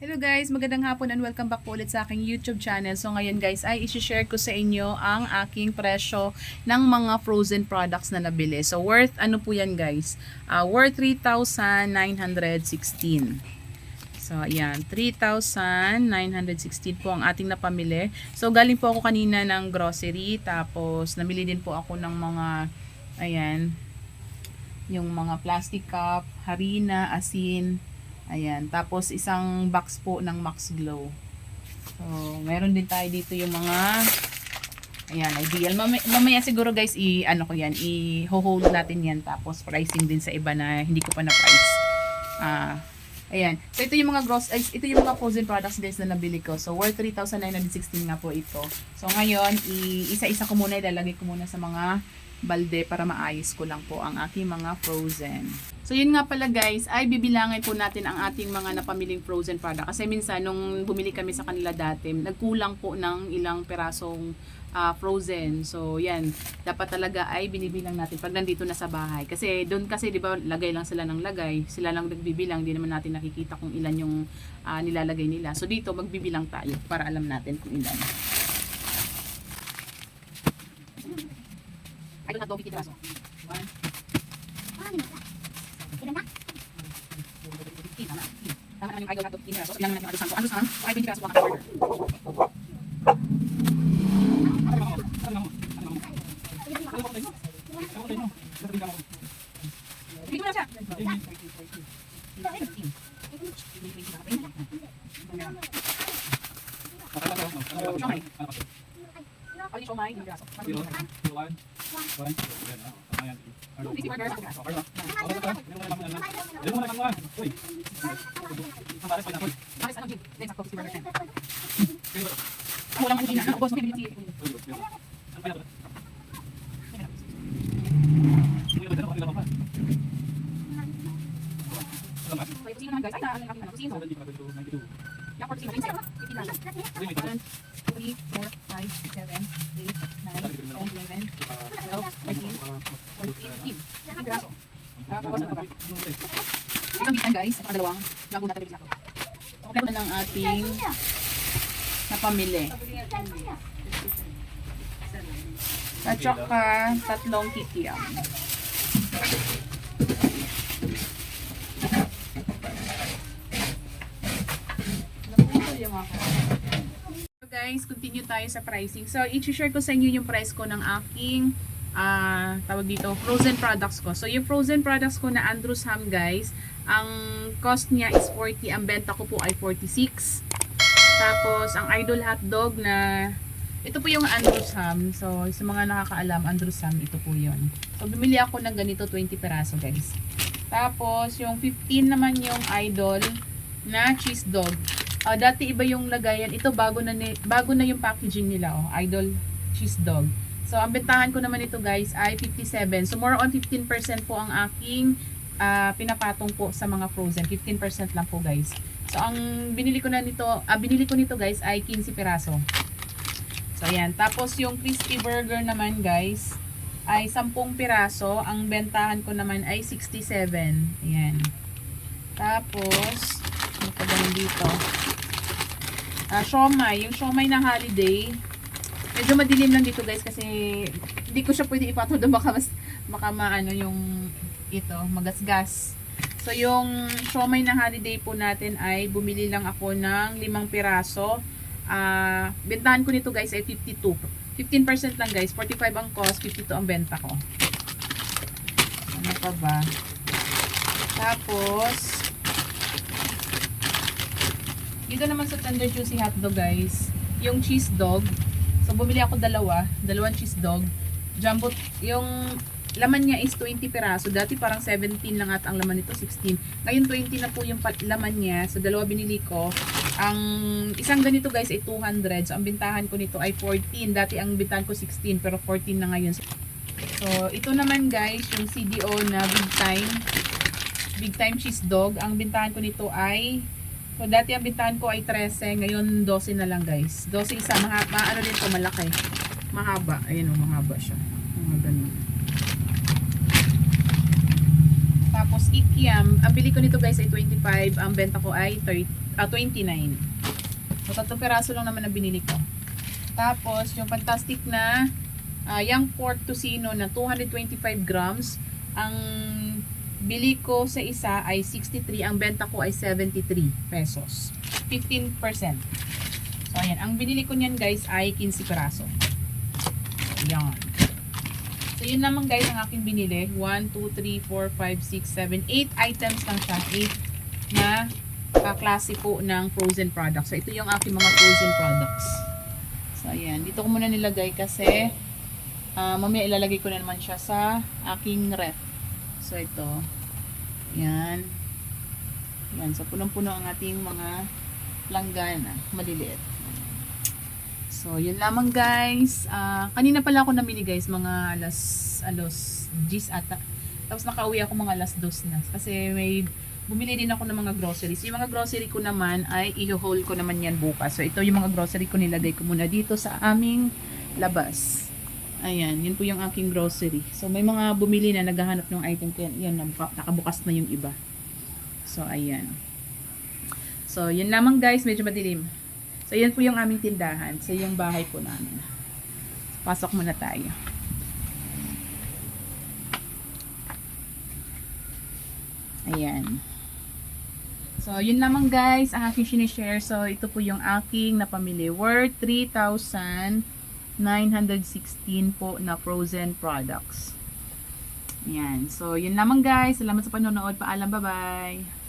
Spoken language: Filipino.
Hello guys, magandang hapon and welcome back po ulit sa aking YouTube channel. So ngayon guys ay isi-share ko sa inyo ang aking presyo ng mga frozen products na nabili. So worth ano po yan guys? Ah, worth 3,916. So ayan, 3,916 po ang ating napamili. So galing po ako kanina ng grocery tapos namili din po ako ng mga ayan, yung mga plastic cup, harina, asin, Ayan. Tapos, isang box po ng Max Glow. So, meron din tayo dito yung mga Ayan, ideal. Mamaya, mamaya siguro guys, i ano ko yan, i-hold natin yan. Tapos, pricing din sa iba na hindi ko pa na-price. Ah, ayan. So, ito yung mga gross, ay, ito yung mga frozen products guys na nabili ko. So, worth 3,916 nga po ito. So, ngayon, isa-isa ko muna, ilalagay ko muna sa mga balde para maayos ko lang po ang aking mga frozen. So yun nga pala guys, ay bibilangin po natin ang ating mga napamiling frozen product. Kasi minsan nung bumili kami sa kanila dati, nagkulang po ng ilang perasong ah, frozen. So yan, dapat talaga ay binibilang natin pag nandito na sa bahay. Kasi doon kasi 'di ba lagay lang sila ng lagay, sila lang nagbibilang, di naman natin nakikita kung ilan yung ah, nilalagay nila. So dito magbibilang tayo para alam natin kung ilan. Ay, ito na 250 piraso. 1, Tama. Tama naman yung idol natin 15 piraso. Ilang natin yung adusang ko. Adusang, ay 20 piraso ang order. Bigyan mo na siya. Siomay. Ay, siomay, 20 piraso. Easy burger, 10 piraso. Maris, ano, Jim? Next, ako, 50 burger, 10. Ang walang ano, Gina. Ano, boss, may bibili si- May kusino naman, guys. Ay, naalala namin, ano, kusino. Yan, for kusino. 15 lang. 15 lang. 1, 2, 3, 4, 5, 7, 8, 9, 10, 11, 12, 13, 14, 15. 15 piraso. Tapos, guys, at dalawang bago natin. So, okay na ng ating napamili. At saka tatlong kikiam. So guys, continue tayo sa pricing. So, i-share ko sa inyo yung price ko ng aking ah tawag dito, frozen products ko. So, yung frozen products ko na Andrews Ham, guys, ang cost niya is 40. Ang benta ko po ay 46. Tapos, ang Idol Hotdog na ito po yung Andrews Ham. So, sa mga nakakaalam, Andrews Ham, ito po yon. So, bumili ako ng ganito 20 peraso, guys. Tapos, yung 15 naman yung Idol na cheese dog. Ah, dati iba yung lagayan. Ito bago na ni, bago na yung packaging nila, oh. Idol cheese dog. So, ang bentahan ko naman ito guys ay 57. So, more on 15% po ang aking ah, pinapatong po sa mga frozen. 15% lang po guys. So, ang binili ko na nito, ah, binili ko nito guys ay 15 piraso. So, ayan. Tapos, yung crispy burger naman guys ay 10 piraso. Ang bentahan ko naman ay 67. Ayan. Tapos, ano pa dito? Ah, siomay. Yung siomay na holiday, medyo madilim lang dito guys kasi hindi ko siya pwede ipatod baka mas baka maano yung ito, magasgas. So yung siomay na holiday po natin ay bumili lang ako ng limang piraso. Ah, bentahan ko nito guys ay 52. 15% lang guys, 45 ang cost, 52 ang benta ko. Ano pa ba? Tapos, dito naman sa Tender Juicy Hotdog guys, yung cheese dog. So bumili ako dalawa, dalawang cheese dog. Jumbo, yung laman niya is 20 piraso. Dati parang 17 lang at ang laman nito 16. Ngayon 20 na po yung laman niya. So dalawa binili ko. Ang isang ganito guys ay 200. So ang bintahan ko nito ay 14. Dati ang bintahan ko 16 pero 14 na ngayon. So ito naman guys, yung CDO na big time big time cheese dog. Ang bintahan ko nito ay So, dati ang bintahan ko ay 13, ngayon 12 na lang guys. 12 isa, maha, ma, ano din to, malaki. Mahaba, ayun o, mahaba siya. Mga ganun. Tapos, ikiam, ang bili ko nito guys ay 25, ang benta ko ay 30, ah, 29. So, tatlong peraso lang naman ang binili ko. Tapos, yung fantastic na ah, young pork tocino na 225 grams. Ang bili ko sa isa ay 63. Ang benta ko ay 73 pesos. 15%. So, ayan. Ang binili ko niyan guys ay 15 peraso. Ayan. So, yun naman guys ang aking binili. 1, 2, 3, 4, 5, 6, 7, 8 items lang siya. 8 na uh, klase po ng frozen products. So, ito yung aking mga frozen products. So, ayan. Dito ko muna nilagay kasi ah, mamaya ilalagay ko na naman siya sa aking ref. So, ito. Yan. Yan. So, punong-puno ang ating mga langgana. Maliliit. So, yun lamang guys. Ah, kanina pala ako namili guys, mga alas, alos, gis ata. Tapos nakauwi ako mga alas dos na. Kasi may, bumili din ako ng mga groceries. Yung mga grocery ko naman ay i-haul ko naman yan bukas. So, ito yung mga grocery ko nilagay ko muna dito sa aming labas. Ayan, yun po yung aking grocery. So, may mga bumili na naghahanap ng item. Kaya, yan, naka- nakabukas na yung iba. So, ayan. So, yun lamang guys. Medyo madilim. So, yan po yung aming tindahan. So, yung bahay po namin. Pasok muna tayo. Ayan. So, yun lamang guys, ang aking sinishare. So, ito po yung aking napamili. Worth 3,916 po na frozen products. Ayan. So, yun lamang guys. Salamat sa panonood. Paalam. Bye-bye.